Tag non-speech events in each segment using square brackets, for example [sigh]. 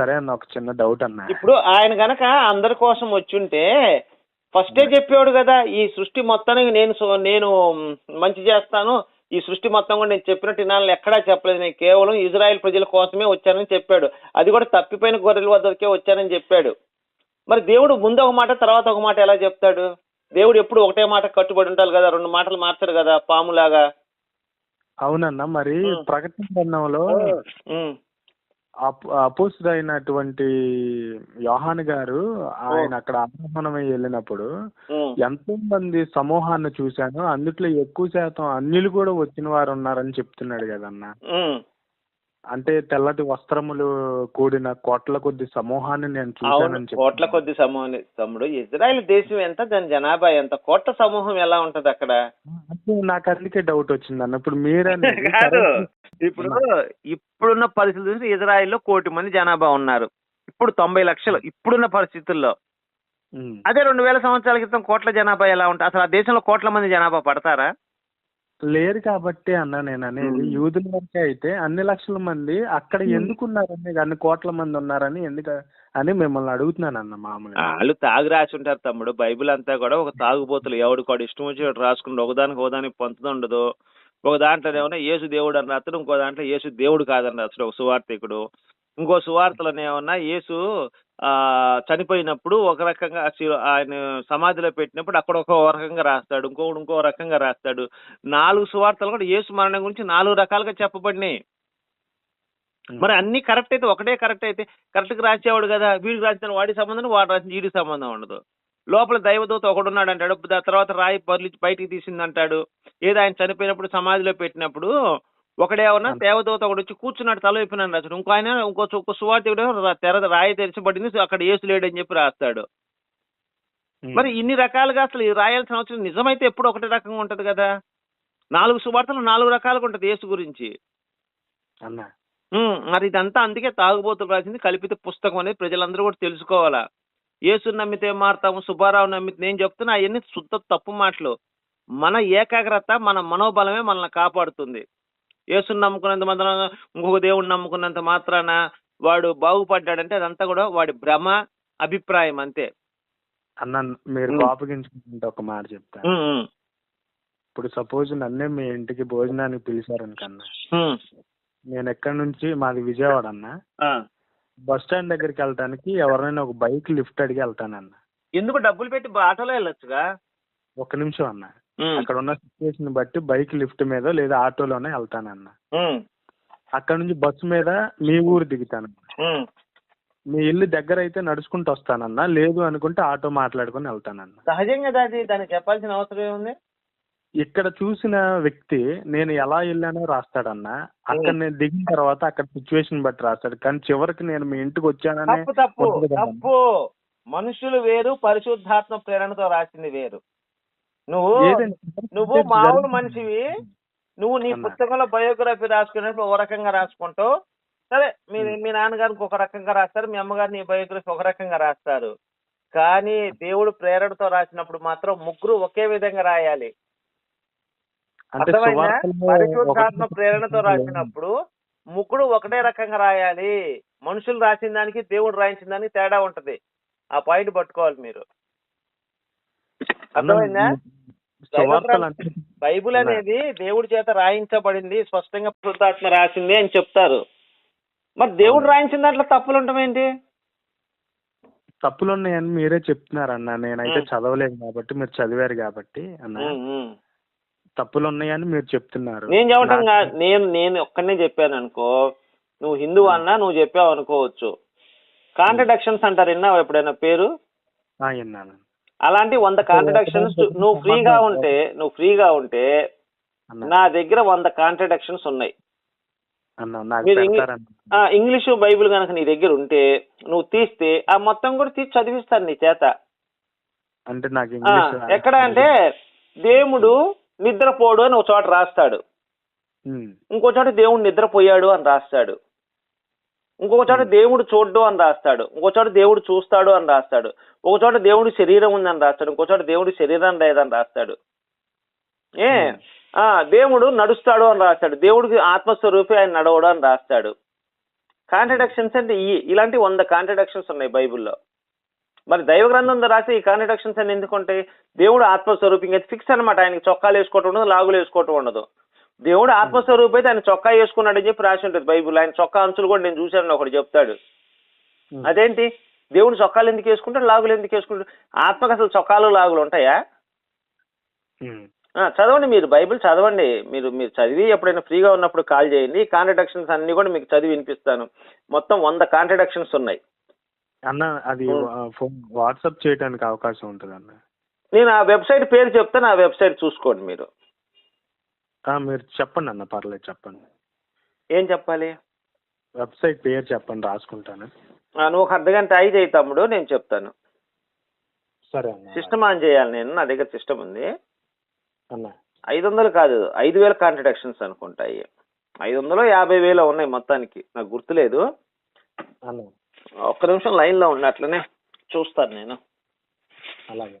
సరే అన్న ఒక చిన్న డౌట్ అన్న. ఇప్పుడు ఆయన గనక అందరి కోసం వచ్చుంటే ఫస్టే చెప్పేవాడు కదా ఈ సృష్టి మొత్తానికి నేను నేను మంచి చేస్తాను ఈ సృష్టి మొత్తం కూడా నేను చెప్పినట్టు వినాలని ఎక్కడా చెప్పలేదు. నేను కేవలం ఇజ్రాయెల్ ప్రజల కోసమే వచ్చానని చెప్పాడు. అది కూడా తప్పిపోయిన గొర్రెల వద్దకే వచ్చానని చెప్పాడు. మరి దేవుడు ముందు ఒక మాట తర్వాత ఒక మాట ఎలా చెప్తాడు? దేవుడు ఎప్పుడు ఒకటే మాట కట్టుబడి ఉంటాడు కదా రెండు మాటలు మార్చాడు కదా పాములాగా. అవునన్న మరి. ప్రకటన గ్రంథంలో ఉమ్, అపోసుడైనటువంటి యోహాన్ గారు ఆయన అక్కడ ఆరోహణమై వెళ్ళినప్పుడు. ఎంతో మంది సమూహాన్ని చూశాను అందుట్లో ఎక్కువ శాతం అన్యులు కూడా వచ్చిన వారు ఉన్నారని చెప్తున్నాడు కదన్న. అంటే తెల్లటి వస్త్రములు కూడిన కోట్ల కొద్ది సమూహాన్ని నేను చూశానని కోట్ల. కొద్ది సమూహం తమ్ముడు ఇజ్రాయెల్ దేశం ఎంత దాని జనాభా ఎంత? కోట్ల సమూహం ఎలా ఉంటది అక్కడ? నాకు అందుకే డౌట్ వచ్చింది అన్న. ఇప్పుడు మీరని [laughs] కాదు. ఇప్పుడు ఇప్పుడున్న పరిస్థితులు చూసి ఇజ్రాయెల్లో కోటి మంది జనాభా ఉన్నారు. ఇప్పుడు తొంభై లక్షలు ఇప్పుడున్న పరిస్థితుల్లో. అదే రెండు వేల సంవత్సరాల క్రితం కోట్ల జనాభా ఎలా ఉంటుంది అసలు ఆ దేశంలో కోట్ల మంది జనాభా పడతారా? లేరు కాబట్టి అన్న నేను అనేది. యూదుల వరకే అయితే అన్ని లక్షల మంది అక్కడ ఎందుకు ఉన్నారని అన్ని కోట్ల మంది ఉన్నారని ఎందుకు అని మిమ్మల్ని అడుగుతున్నాను అన్న మామూలుగా. వాళ్ళు తాగు రాసి ఉంటారు తమ్ముడు. బైబిల్ అంతా కూడా ఒక తాగుబోతులు. ఎవడు కూడా ఇష్టం వచ్చినట్టు రాసుకుంటూ ఒకదానికి ఒకదానికి పొంతన ఉండదు. ఒక దాంట్లో ఏమన్నా యేసు దేవుడు అని రాస్తాడు ఇంకో దాంట్లో యేసు దేవుడు కాదని రాస్తాడు ఒక సువార్థికుడు. ఇంకో సువార్తలను ఏమన్నా యేసు ఆ చనిపోయినప్పుడు ఒక రకంగా ఆయన సమాధిలో పెట్టినప్పుడు అక్కడ ఒక రకంగా రాస్తాడు ఇంకొకడు ఇంకో రకంగా రాస్తాడు. నాలుగు సువార్తలు కూడా యేసు మరణం గురించి నాలుగు రకాలుగా చెప్పబడినాయి. మరి అన్ని కరెక్ట్ అయితే ఒకటే కరెక్ట్ అయితే కరెక్ట్గా రాసేవాడు కదా వీడికి రాసిన వాడి సంబంధం వాడు రాసిన వీడికి సంబంధం ఉండదు. లోపల దైవదూత ఒకడున్నాడు అంటాడు తర్వాత రాయి బయటికి తీసింది అంటాడు ఏదో ఆయన చనిపోయినప్పుడు సమాధిలో పెట్టినప్పుడు ఒకడేమన్నా దేవదూత ఒకడు వచ్చి కూర్చున్నాడు తల వైపున రాస్తాడు ఇంకో ఆయన ఇంకో ఇంకో సువార్తికుడు తెర రాయి తెరిచబడింది అక్కడ ఏసు లేడని చెప్పి రాస్తాడు. మరి ఇన్ని రకాలుగా అసలు ఈ రాయాల్సిన అవసరం నిజమైతే ఎప్పుడు ఒకటే రకంగా ఉంటది కదా? నాలుగు సువార్తలు నాలుగు రకాలుగా ఉంటది యేసు గురించి. మరి ఇదంతా అందుకే తాగుబోతులు రాసింది కల్పిత పుస్తకం అనేది ప్రజలందరూ కూడా తెలుసుకోవాలా. యేసు నమ్మితే మారుతాము సుబ్బారావు నమ్మితే నేను చెప్తున్నా అవన్నీ శుద్ధ తప్పు మాటలు. మన ఏకాగ్రత మన మనోబలమే మనల్ని కాపాడుతుంది. యేసుని నమ్ముకున్నంత మాత్రాన ఇంకొక దేవుడిని నమ్ముకున్నంత మాత్రాన వాడు బాగుపడ్డాడంటే అదంతా కూడా వాడి భ్రమ అభిప్రాయం అంతే. అన్న మీరు. కోపగించుకుంటే ఒక మాట చెప్తాను. ఉమ్, ఇప్పుడు సపోజ్ నన్నే మీ ఇంటికి భోజనానికి పిలిచారనుకన్నా ఉమ్, నేను ఎక్కడి నుంచి? మాది విజయవాడ అన్న. బస్ స్టాండ్ దగ్గరికి వెళ్ళటానికి ఎవరైనా ఒక బైక్ లిఫ్ట్ అడిగి వెళ్తానన్న. ఎందుకు డబ్బులు పెట్టి ఆటోలో వెళ్ళొచ్చుగా? ఒక నిమిషం అన్న. అక్కడ ఉన్న సిచ్యువేషన్ బట్టి బైక్ లిఫ్ట్ మీద లేదా ఆటోలోనే వెళ్తానన్న అక్కడ నుంచి బస్సు మీద మీ ఊరు దిగుతాను. మీ ఇల్లు దగ్గర అయితే నడుచుకుంటూ వస్తానన్నా లేదు అనుకుంటే ఆటో మాట్లాడుకొని వెళ్తానన్న సహజంగా అది దానికి చెప్పాల్సిన అవసరం ఏముంది? ఇక్కడ చూసిన వ్యక్తి నేను ఎలా వెళ్ళానో రాస్తాడన్న అక్కడ నేను దిగిన తర్వాత అక్కడ సిచ్యువేషన్ బట్టి రాస్తాడు. కానీ చివరికి నేను మీ ఇంటికి వచ్చాననే తప్పు. తప్పు. మనుషులు వేరు పరిశుద్ధాత్మ ప్రేరణతో రాసింది వేరు. నువ్వు? నువ్వు మామూలు మనిషివి. నువ్వు నీ. పుస్తకంలో బయోగ్రఫీ రాసుకునేప్పుడు ఒక రకంగా రాసుకుంటావు. సరే మీ మీ నాన్నగారికి ఒక రకంగా రాస్తారు మీ అమ్మగారు నీ బయోగ్రఫీ ఒక రకంగా రాస్తారు. కానీ దేవుడు ప్రేరణతో రాసినప్పుడు మాత్రం ముగ్గురు ఒకే విధంగా రాయాలి. పరిశుద్ధాత్మ ప్రేరణతో రాసినప్పుడు ముగ్గురు ఒకటే రకంగా రాయాలి. మనుషులు రాసిన దానికి దేవుడు రాయించిన దానికి తేడా ఉంటది. ఆ పాయింట్ పట్టుకోవాలి మీరు. అర్థమైందా? బైబిల్ అనేది దేవుడి చేత రాయించబడింది స్పష్టంగా పరిశుద్ధాత్మ రాసింది అని చెప్తారు. మరి దేవుడు రాయించిన దాంట్లో తప్పులు ఉండమేంటి తప్పులు ఉన్నాయని మీరే చెప్తున్నారన్న. నేనైతే. చదవలేదు కాబట్టి మీరు చదివారు కాబట్టి అన్న. తప్పులు ఉన్నాయని మీరు చెప్తున్నారు. నేను చెప్పటం నేను నేను ఒక్కనే చెప్పాను అనుకో. నువ్వు హిందూ అన్నా నువ్వు చెప్పావు అనుకోవచ్చు. కాంట్రడక్షన్స్ అంటారు విన్నావా ఎప్పుడైనా పేరు? విన్నాను. అలాంటి వంద కాంట్రడక్షన్స్ నువ్వు ఫ్రీగా ఉంటే నువ్వు ఫ్రీగా ఉంటే నా దగ్గర వంద కాంట్రడక్షన్స్ ఉన్నాయి. ఇంగ్లీషు బైబిల్ కనుక నీ దగ్గర ఉంటే నువ్వు తీస్తే ఆ మొత్తం కూడా తీసి చదివిస్తాను నీ చేత. అంటే నాకు ఎక్కడ అంటే దేవుడు నిద్రపోడు అని ఒక చోట రాస్తాడు. ఇంకో చోట దేవుడు నిద్రపోయాడు అని రాస్తాడు. ఇంకొక చోట దేవుడు చూడ్డు అని రాస్తాడు. ఇంకో చోట దేవుడు చూస్తాడు అని రాస్తాడు. ఒక చోట దేవుడి శరీరం ఉందని రాస్తాడు. ఇంకో చోట దేవుడి శరీరం లేదని రాస్తాడు. ఏ? ఆ దేవుడు నడుస్తాడు అని రాస్తాడు. దేవుడికి ఆత్మస్వరూపి ఆయన నడవడు అని రాస్తాడు. కాంట్రడక్షన్స్ అంటే ఈ ఇలాంటి వంద కాంట్రడక్షన్స్ ఉన్నాయి బైబిల్లో. మరి దైవ గ్రంథంలో రాసి ఈ కాంట్రడక్షన్స్ అని ఎందుకు ఉంటాయి? దేవుడు ఆత్మస్వరూపం అయితే ఫిక్స్ అనమాట ఆయనకి చొక్కాలు వేసుకోవటం ఉండదు లాగులు వేసుకోవటం ఉండదు. దేవుడు ఆత్మస్వరూపం అయితే ఆయన చొక్కా వేసుకున్నాడని చెప్పి రాసి ఉంటుంది బైబిల్ ఆయన చొక్కా అంచులు కూడా నేను చూశాను ఒకటి చెప్తాడు. అదేంటి? దేవుడు చొక్కాలు ఎందుకు వేసుకుంటాడు? లాగులు ఎందుకు వేసుకుంటాడు? ఆత్మకు అసలు చొక్కాలు లాగులు ఉంటాయా? చదవండి మీరు బైబిల్ చదవండి. మీరు మీరు చదివి ఎప్పుడైనా ఫ్రీగా ఉన్నప్పుడు కాల్ చేయండి. కాంట్రడక్షన్స్ అన్ని కూడా మీకు చదివి వినిపిస్తాను. మొత్తం వంద కాంట్రడక్షన్స్ ఉన్నాయి. అన్న అది వాట్సాప్ చేయడానికి అవకాశం ఉంటుంది అన్న నేను ఆ వెబ్సైట్ పేరు చెప్తాను. ఆ వెబ్సైట్ చూసుకోండి మీరు. మీరు చెప్పండి అన్న పర్లేదు చెప్పండి. ఏం చెప్పాలి? వెబ్సైట్ పేరు చెప్పండి రాసుకుంటాను. నువ్వు ఒక అర్ధగంట ఐదు అయ్యి తమ్ముడు నేను చెప్తాను. సరే అన్న. సిస్టమ్ ఆన్ చేయాలి నేను నా దగ్గర సిస్టమ్ ఉంది. అన్న. ఐదు వందలు కాదు ఐదు వేల కాంట్రడక్షన్స్ అనుకుంటాయి. ఐదు వందలు యాభై వేలు ఉన్నాయి మొత్తానికి నాకు గుర్తులేదు. అన్న. ఒక్క నిమిషం లైన్లో ఉండి అట్లనే చూస్తాను నేను. అలాగే.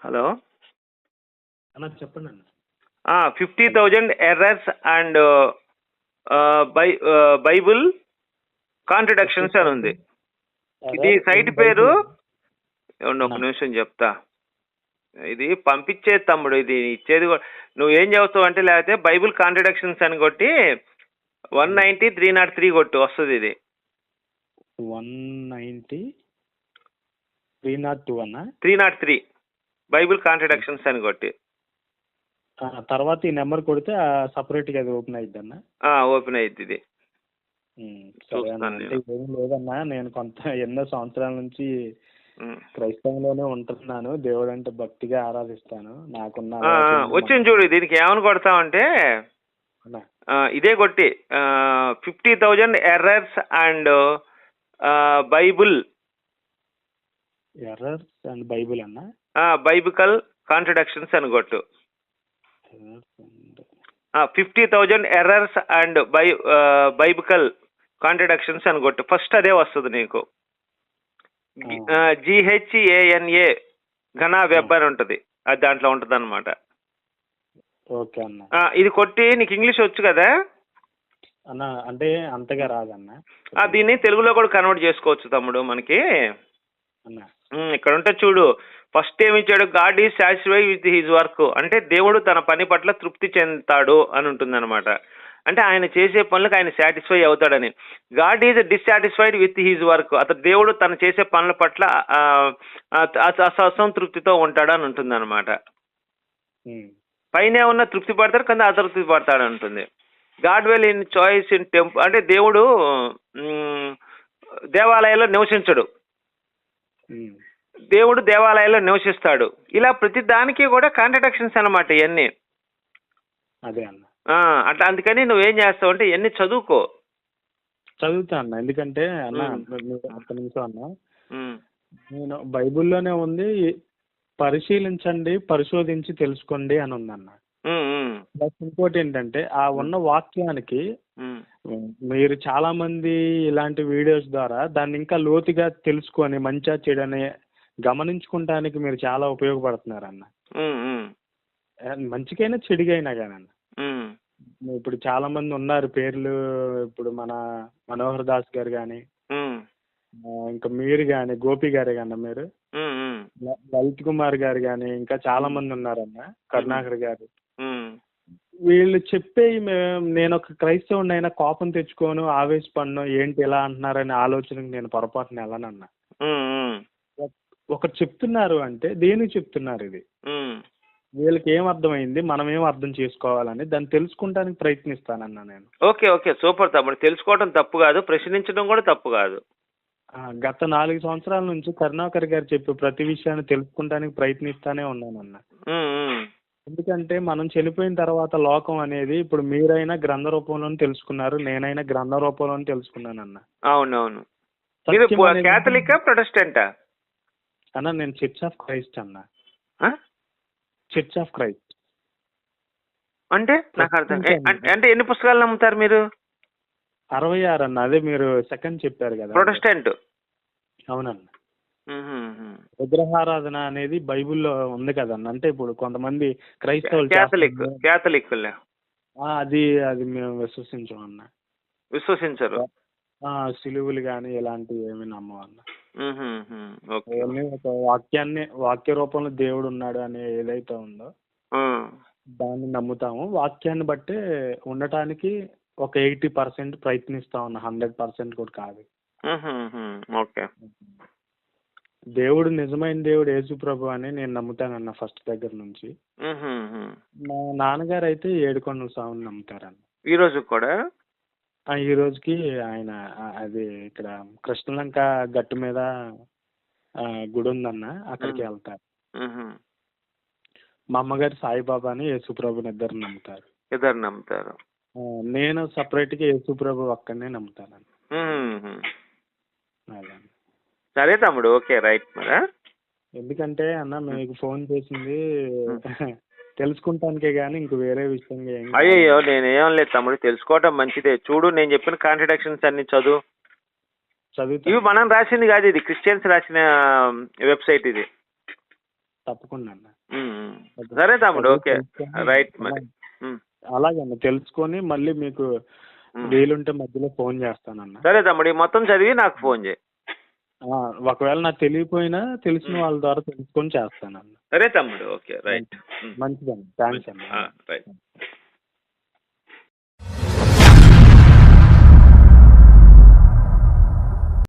హలో? అన్న చెప్పండి అన్న. Fifty thousand errors and by Bible contradictions అని ఉంది. ఇది సైట్ పేరు? ఒక నిమిషం చెప్తా. ఇది పంపించే తమ్ముడు ఇది ఇచ్చేది నువ్వు ఏం చెబుతావు అంటే లేకపోతే బైబుల్ కాంట్రడక్షన్స్ అని కొట్టి one ninety three not three కొట్టు వస్తుంది ఇది. One ninety three not two అన్న? Three not three. Bible contradictions అని కొట్టి. తర్వాత ఈ నెంబర్ కొడితే సపరేట్గా అది ఓపెన్ అయిద్ది అన్న ఓపెన్ అయ్యింది ఇది. సరే లేదన్నా నేను కొంత ఎన్నో సంవత్సరాల నుంచి. క్రైస్తవంలోనే ఉంటున్నాను. దేవుడు అంటే భక్తిగా ఆరాధిస్తాను. నాకున్న వచ్చింది చూడు దీనికి ఏమని కొడతామంటే ఇదే కొట్టి fifty thousand errors and Bible errors and Bible అన్న? బైబికల్ కాంట్రడక్షన్స్ అని కొట్టు. Errors and fifty thousand errors and by biblical contradictions అని కొట్టు. ఫస్ట్ అదే వస్తుంది నీకు. జిహెచ్ఏఎన్ఏ ఘనా వెబ్ అని ఉంటుంది. అది దాంట్లో ఉంటుంది అనమాట ఓకే అన్న. ఇది కొట్టి నీకు ఇంగ్లీష్ వచ్చు కదా? అన్న అంటే అంతగా రాదన్న. దీన్ని తెలుగులో కూడా కన్వర్ట్ చేసుకోవచ్చు తమ్ముడు మనకి. అన్న. ఇక్కడ ఉంటే చూడు ఫస్ట్ ఏమి ఇచ్చాడు? God is satisfy with his work అంటే దేవుడు తన పని పట్ల తృప్తి చెందుతాడు అని ఉంటుంది అనమాట అంటే ఆయన చేసే పనులకు ఆయన సాటిస్ఫై అవుతాడని. God is dissatisfied with his work అతను దేవుడు తను చేసే పనుల పట్ల అసంతృప్తితో ఉంటాడు అని ఉంటుంది అనమాట పైన ఉన్న తృప్తి పడతాడు కింద అతృప్తి పడతాడు అంటుంది God well in choice in temp అంటే దేవుడు దేవాలయాల్లో నివసించడు. దేవుడు దేవాలయాల్లో నివసిస్తాడు. ఇలా ప్రతి దానికి కూడా కాంట్రడక్షన్స్ అన్నమాట ఇవన్నీ అదే అన్న. అట్లా అందుకని నువ్వేం చేస్తావు అంటే ఇవన్నీ చదువుకో. చదువుతా అన్న. ఎందుకంటే అన్న ఒక్క నిమిషం అన్న. నేను బైబిల్లోనే ఉంది పరిశీలించండి పరిశోధించి తెలుసుకోండి అని ఉందన్న. ఇంకోటి ఏంటంటే ఆ ఉన్న వాక్యానికి మీరు చాలా మంది ఇలాంటి వీడియోస్ ద్వారా దాన్ని ఇంకా లోతుగా తెలుసుకొని మంచిగా చెడని గమనించుకుంటానికి మీరు చాలా ఉపయోగపడుతున్నారు అన్న మంచికైనా చెడుగైనా కానీ అన్న ఉమ్. ఇప్పుడు చాలా మంది ఉన్నారు పేర్లు ఇప్పుడు మన మనోహర్ దాస్ గారు కానీ ఇంకా మీరు కానీ గోపి గారే కానీ మీరు లలిత్ కుమార్ గారు కానీ ఇంకా చాలా మంది ఉన్నారన్న కరుణాకర్ గారు. వీళ్ళు చెప్పే నేను ఒక క్రైస్తవుని అయినా కోపం తెచ్చుకోను ఆవేశపడను ఏంటి ఇలా అంటున్నారనే ఆలోచనకి నేను పొరపాటున వెళ్ళనన్నా. ఒకరు చెప్తున్నారు అంటే దేనికి చెప్తున్నారు ఇది. వీళ్ళకి ఏం అర్థమైంది? మనం ఏం అర్థం చేసుకోవాలని దాన్ని తెలుసుకుంటానికి ప్రయత్నిస్తానన్నా నేను. ఓకే ఓకే సూపర్ తమ్ముడు. తెలుసుకోవడం తప్పు కాదు ప్రశ్నించడం కూడా తప్పు కాదు. గత నాలుగు సంవత్సరాల నుంచి కరుణాకర్ గారు చెప్పే ప్రతి విషయాన్ని తెలుసుకుంటానికి ప్రయత్నిస్తానే ఉన్నానన్న. ఎందుకంటే మనం చనిపోయిన తర్వాత లోకం అనేది ఇప్పుడు మీరైనా గ్రంథ రూపంలోనే తెలుసుకున్నారు నేనైనా గ్రంథ రూపంలోనే తెలుసుకున్నానన్న అవునవును. మీరు క్యాథలికా ప్రొటెస్టెంటా? అన్న నేను చర్చ్ ఆఫ్ క్రైస్ట్ అన్న? చర్చ్ ఆఫ్ క్రైస్ట్ అంటే? నాకు అర్థం అంటే- ఎన్ని పుస్తకాలు నమ్ముతారు మీరు? అరవై ఆరు అన్న అదే మీరు సెకండ్ చెప్పారు కదా. ప్రొటెస్టెంట్. అవునన్న. విగ్రహారాధన అనేది బైబిల్లో ఉంది కదన్న అంటే ఇప్పుడు కొంతమంది క్రైస్తవులు క్యాథలిక్ అది అది మేము విశ్వసించం అన్న. విశ్వసించరు. సిలువులు కానీ ఇలాంటివి ఏమి నమ్మం అన్న. ఉహు, ఉహు. ఓకే. ఓన్లీ ఒక వాక్యాన్ని వాక్య రూపంలో దేవుడు ఉన్నాడు అనే ఏదైతే ఉందో. దాన్ని నమ్ముతాము. వాక్యాన్ని బట్టే ఉండటానికి ఒక ఎయిటీ పర్సెంట్ ప్రయత్నిస్తా ఉన్నా హండ్రెడ్ పర్సెంట్ కూడా కాదు. ఓకే. దేవుడు నిజమైన దేవుడు యేసు ప్రభు అని నేను నమ్ముతానన్న ఫస్ట్ దగ్గర నుంచి. మా నాన్నగారు అయితే ఏడుకొండల స్వామిని నమ్ముతారన్న ఈ రోజు కూడా ఈ రోజుకి ఆయన అది ఇక్కడ కృష్ణలంక గట్టు మీద గుడి ఉందన్న అక్కడికి. వెళ్తారు. మా అమ్మగారు సాయిబాబాని యేసుప్రభుని ఇద్దరు నమ్ముతారు ఇద్దరు నమ్ముతారు నేను సపరేట్గా యేసుప్రభు ఒక్కనే ఉహు. అదే సరే తమ్ముడు ఓకే రైట్ మరి ఎందుకంటే అన్న మీకు ఫోన్ చేసింది తెలుసుకుంటానికే కానీ ఇంక వేరే కాదు. అయ్యయ్యో నేనేం లేదు తమ్ముడు తెలుసుకోవటం మంచిదే. చూడు నేను చెప్పిన కాంట్రడక్షన్స్ అన్ని చదువు. చదువుతాను ఇవి మనం రాసింది కాదు ఇది క్రిస్టియన్స్ రాసిన వెబ్సైట్ ఇది. తప్పకుండా అన్న. సరే తమ్ముడు ఓకే రైట్ మరి. అలాగే అన్న తెలుసుకొని మళ్ళీ మీకు. వీలుంటే మధ్యలో ఫోన్ చేస్తానన్న. సరే తమ్ముడు మొత్తం చదివి నాకు ఫోన్ చేయి. ఒకవేళ నాకు తెలియపోయినా తెలిసిన వాళ్ళ ద్వారా తెలుసుకొని చేస్తానన్న సరే తమ్ముడు ఓకే రైట్. మంచిదన్న థ్యాంక్స్ ఆ, రైట్.